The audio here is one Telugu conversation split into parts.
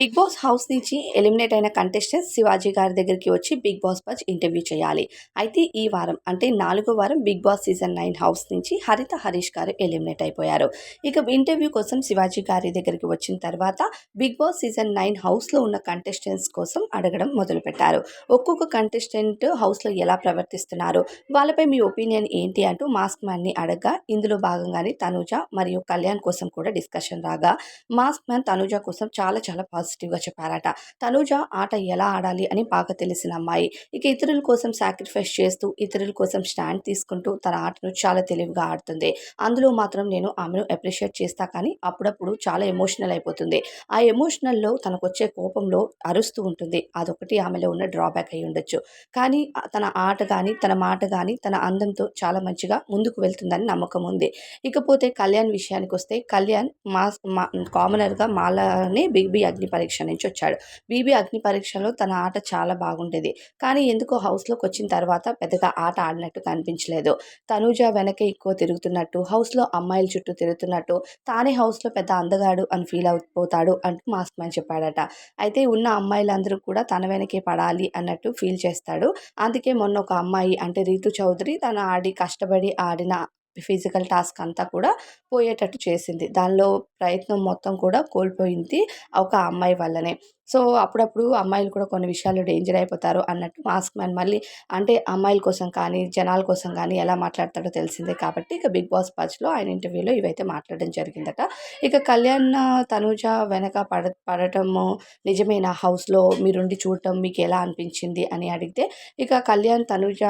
బిగ్ బాస్ హౌస్ నుంచి ఎలిమినేట్ అయిన కంటెస్టెంట్ శివాజీ గారి దగ్గరికి వచ్చి బిగ్ బాస్ బజ్ ఇంటర్వ్యూ చేయాలి. అయితే ఈ వారం అంటే నాలుగో వారం big boss season nine house నుంచి హరిత హరీష్ గారు ఎలిమినేట్ అయిపోయారు. ఇక ఇంటర్వ్యూ కోసం శివాజీ గారి దగ్గరికి వచ్చిన తర్వాత బిగ్ బాస్ సీజన్ నైన్ హౌస్లో ఉన్న కంటెస్టెంట్స్ కోసం అడగడం మొదలుపెట్టారు. ఒక్కొక్క కంటెస్టెంట్ హౌస్లో ఎలా ప్రవర్తిస్తున్నారు? వాళ్ళపై మీ ఒపీనియన్ ఏంటి అంటూ మాస్క్ మ్యాన్ని అడగగా ఇందులో భాగంగానే తనూజ మరియు కళ్యాణ్ కోసం కూడా డిస్కషన్ రాగా మాస్క్ మ్యాన్ తనూజ కోసం చాలా చాలా పాజిటివ్గా చెప్పారట. తనూజ ఆట ఎలా ఆడాలి అని బాగా తెలిసిన అమ్మాయి. ఇక ఇతరుల కోసం సాక్రిఫైస్ చేస్తూ ఇతరుల కోసం స్టాండ్ తీసుకుంటూ తన ఆటను చాలా తెలివిగా ఆడుతుంది. అందులో మాత్రం నేను ఆమెను అప్రిషియేట్ చేస్తా కానీ అప్పుడప్పుడు చాలా ఎమోషనల్ అయిపోతుంది. ఆ ఎమోషనల్లో తనకు వచ్చే కోపంలో అరుస్తూ ఉంటుంది. అదొకటి ఆమెలో ఉన్న డ్రాబ్యాక్ అయి ఉండొచ్చు. కానీ తన ఆట కానీ తన మాట కానీ తన అందంతో చాలా మంచిగా ముందుకు వెళ్తుందని నమ్మకం ఉంది. ఇకపోతే కళ్యాణ్ విషయానికి వస్తే కళ్యాణ్ మా మా కామనర్గా మాలానే బి అగ్నిపల్ పరీక్ష నుంచి వచ్చాడు. బీబీ అగ్ని పరీక్షలో తన ఆట చాలా బాగుండేది. కానీ ఎందుకో హౌస్లోకి వచ్చిన తర్వాత పెద్దగా ఆట ఆడినట్టు కనిపించలేదు. తనూజ వెనకే ఎక్కువ తిరుగుతున్నట్టు హౌస్లో అమ్మాయిల చుట్టూ తిరుగుతున్నట్టు తానే హౌస్లో పెద్ద అందగాడు అని ఫీల్ అయిపోతాడు అంటూ మాస్క్ మ్యాన్ చెప్పాడట. అయితే ఉన్న అమ్మాయిలందరూ కూడా తన వెనకే పడాలి అన్నట్టు ఫీల్ చేస్తాడు. అందుకే మొన్న ఒక అమ్మాయి అంటే రీతు చౌదరి తను ఆడి కష్టపడి ఆడిన ఫిజికల్ టాస్క్ అంతా కూడా పోయేటట్టు చేసింది. దానిలో ప్రయత్నం మొత్తం కూడా కోల్పోయింది ఒక అమ్మాయి వల్లనే. సో అప్పుడప్పుడు అమ్మాయిలు కూడా కొన్ని విషయాల్లో డేంజర్ అయిపోతారు అన్నట్టు మాస్క్ మ్యాన్ మళ్ళీ అంటే అమ్మాయిల కోసం కానీ జనాల కోసం కానీ ఎలా మాట్లాడతాడో తెలిసిందే కాబట్టి ఇక బిగ్ బాస్ పచ్లో ఆయన ఇంటర్వ్యూలో ఇవైతే మాట్లాడడం జరిగిందట. ఇక కళ్యాణ్ తనుజ వెనక పడ పడటము నిజమేనా? హౌస్లో మీరుండి చూడటం మీకు ఎలా అనిపించింది అని అడిగితే ఇక కళ్యాణ్ తనుజ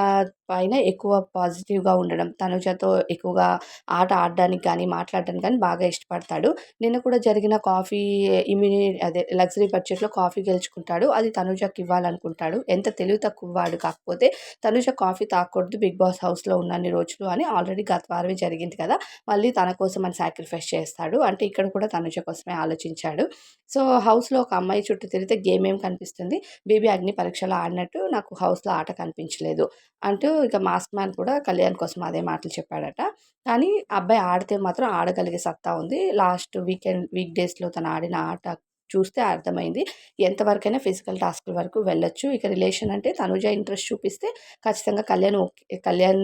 పైన ఎక్కువ పాజిటివ్గా ఉండడం తనుజతో ఎక్కువగా ఆట ఆడడానికి కానీ మాట్లాడడానికి కానీ బాగా ఇష్టపడతాడు. నిన్న కూడా జరిగిన కాఫీ ఇమ్యూని అదే లగ్జరీ బడ్జెట్లో కాఫీ గెలుచుకుంటాడు. అది తనుజకి ఇవ్వాలనుకుంటాడు. ఎంత తెలివి తక్కువ వాడు కాకపోతే తనుజ కాఫీ తాకూడదు. బిగ్ బాస్ హౌస్లో ఉన్నన్ని రోజులు అని ఆల్రెడీ గత వారమే జరిగింది కదా. మళ్ళీ తన కోసం అని సాక్రిఫైస్ చేస్తాడు. అంటే ఇక్కడ కూడా తనుజ కోసమే ఆలోచించాడు. సో హౌస్లో ఒక అమ్మాయి చుట్టూ తిరిగితే గేమ్ ఏం కనిపిస్తుంది? బీబీ అగ్ని పరీక్షలో ఆడినట్టు నాకు హౌస్లో ఆట కనిపించలేదు అంటూ ఇక మాస్క్ మ్యాన్ కూడా కళ్యాణ్ కోసం అదే మాటలు చెప్పాడట. కానీ అబ్బాయి ఆడితే మాత్రం ఆడగలిగే సత్తా ఉంది. లాస్ట్ వీకెండ్ వీక్ డేస్లో తను ఆడిన ఆట చూస్తే అర్థమైంది. ఎంతవరకైనా ఫిజికల్ టాస్క్ల వరకు వెళ్ళొచ్చు. ఇక రిలేషన్ అంటే తనుజ ఇంట్రెస్ట్ చూపిస్తే ఖచ్చితంగా కళ్యాణ్ ఓకే కళ్యాణ్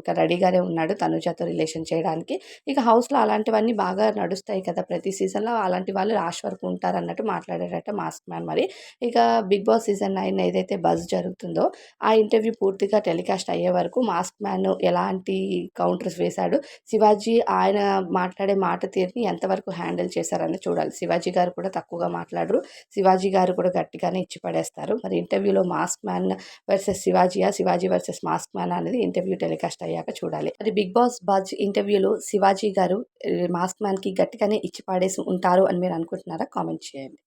ఇక రెడీగానే ఉన్నాడు తనుజతో రిలేషన్ చేయడానికి. ఇక హౌస్లో అలాంటివన్నీ బాగా నడుస్తాయి కదా ప్రతి సీజన్లో. అలాంటి వాళ్ళు లాస్ట్ వరకు ఉంటారు అన్నట్టు మాట్లాడారట మాస్క్ మ్యాన్ మరి. ఇక బిగ్ బాస్ సీజన్ నైన్ ఏదైతే బజ్ జరుగుతుందో ఆ ఇంటర్వ్యూ పూర్తిగా టెలికాస్ట్ అయ్యే వరకు మాస్క్ మ్యాన్ ఎలాంటి కౌంటర్స్ వేశాడు శివాజీ ఆయన మాట్లాడే మాట తీరుని ఎంతవరకు హ్యాండిల్ చేశారని చూడాలి. శివాజీ గారు కూడా తక్కువ తక్కువగా మాట్లాడరు. శివాజీ గారు కూడా గట్టిగానే ఇచ్చి పడేస్తారు. మరి ఇంటర్వ్యూలో మాస్క్ మ్యాన్ వర్సెస్ శివాజీయా శివాజీ వర్సెస్ మాస్క్ మ్యాన్ అనేది ఇంటర్వ్యూ టెలికాస్ట్ అయ్యాక చూడాలి. మరి బిగ్ బాస్ బాజ్ ఇంటర్వ్యూలో శివాజీ గారు మాస్క్ మ్యాన్కి గట్టిగానే ఇచ్చి పాడేసి ఉంటారు అని మీరు అనుకుంటున్నారా? కామెంట్ చేయండి.